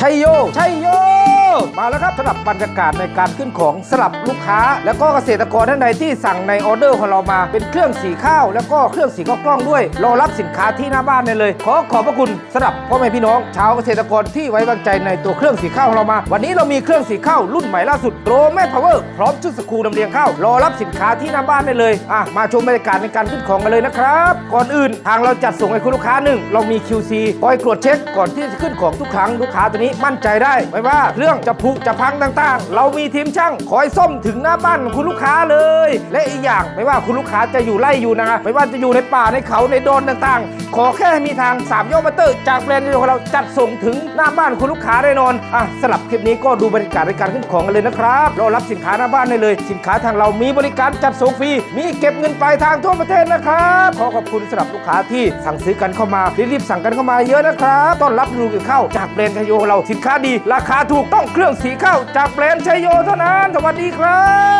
ชัยโยชัยโย มาแล้วครับสำหรับบรรยากาศในการขึ้นของสลับลูกค้า แล้วก็เกษตรกรท่านใดที่สั่งในออเดอร์ของเรามา เป็นเครื่องสีข้าว แล้วก็เครื่องสีข้าวกล้องด้วยรอรับสินค้าที่หน้าบ้านได้เลย ขอขอบพระคุณสำหรับพ่อแม่พี่น้อง ชาวเกษตรกรที่ไว้วางใจในตัวเครื่องสีข้าวของเรามา วันนี้เรามีเครื่องสีข้าวรุ่นใหม่ล่าสุดโรแม่พาวเวอร์พร้อมชุดสกรูลำเลียงข้าวรอรับสินค้าที่หน้าบ้านได้เลยอะมาชมบรรยากาศในการขึ้นของกันเลยนะครับก่อนอื่นทางเราจัดส่งให้คุณลูกค้าหนึ่งเรามี QC คอยตรวจเช็คก่อนที่จะขึ้นของทุกครั้งลูกค้าตัวนี้มั่นใจได้ไม่ว่าเครื่องจะผุจะพังต่างๆ เรามีทีมช่างคอยซ่อมถึงหน้าบ้านของคุณลูกค้าเลย และอีกอย่างไม่ว่าคุณลูกค้าจะอยู่ไร่อยู่นาไม่ว่าจะอยู่ในป่าในเขาในดอนต่างๆ ขอแค่มีทาง3ยอดมอเตอร์จากแบรนด์ของเราจัดส่งถึงหน้าบ้านคุณลูกค้าแน่นอนอะสลับคลิปนี้ก็ดูบรรยากาศในการขึ้นของกันเลยนะครับรอรับสินค้าหน้าบ้านได้เลย สินค้าทางเรามีบริการจัดส่งฟรีมีเก็บเงินปลายทางทั่วประเทศนะครับขอขอบคุณสำหรับลูกค้าที่สั่งซื้อกันเข้ามารีบๆสั่งกันเข้ามาเยอะนะครับต้อนรับดูกันเข้าจากแบรนด์ชยโยของเราสินค้าดี ราคาถูกต้องเครื่องสีเข้าจากแบรนด์ชยโยเท่านั้น สวัสดีครับ